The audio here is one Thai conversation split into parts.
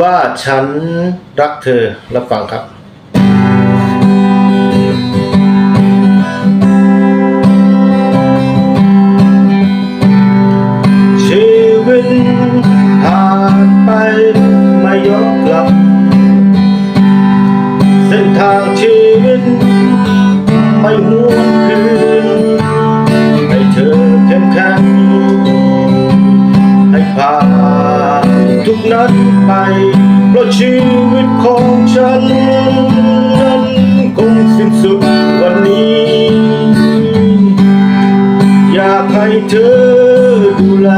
ว่าฉันรักเธอรับฟังครับชีวิตผ่านไปไม่ย้อนกลับ เส้นทางชีวิตไม่หวนคื ทุกนัดไป เพราะชีวิตของฉัน นั้นคงสิ้นสุดวันนี้ อยากให้เธอดูแล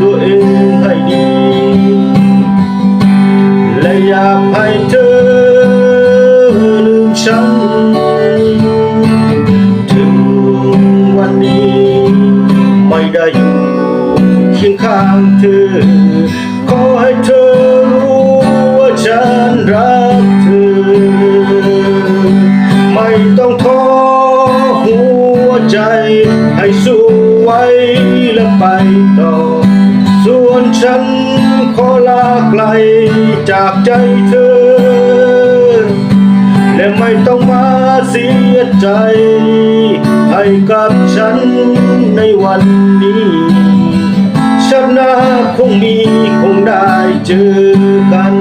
ตัวเองให้ดี และอยากให้เธอลืมฉัน ถึงวันนี้ ไม่ได้อยู่เคียงข้างเธอ ให้เธอรู้ว่าฉันรักเธอ ไม่ต้องท้อหัวใจ ให้สู้ไว้และไปต่อ ส่วนฉันขอลาไกลจากใจเธอ และไม่ต้องมาเสียใจ ให้กับฉันในวันนี้ ฉันน่าคงมี เจอกัน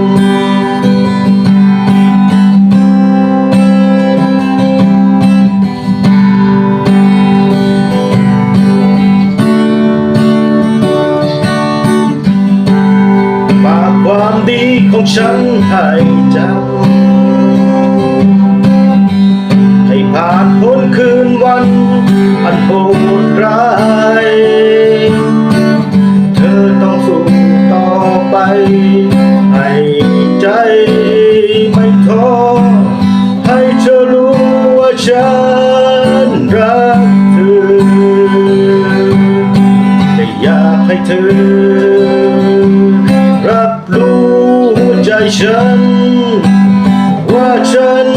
ฝากความดีของฉันให้จำให้ผ่านพ้นคืนวัน อันโหดร้าย ฉันรักเธอแต่อยากให้เธอ รับรู้หัวใจฉัน ว่าฉัน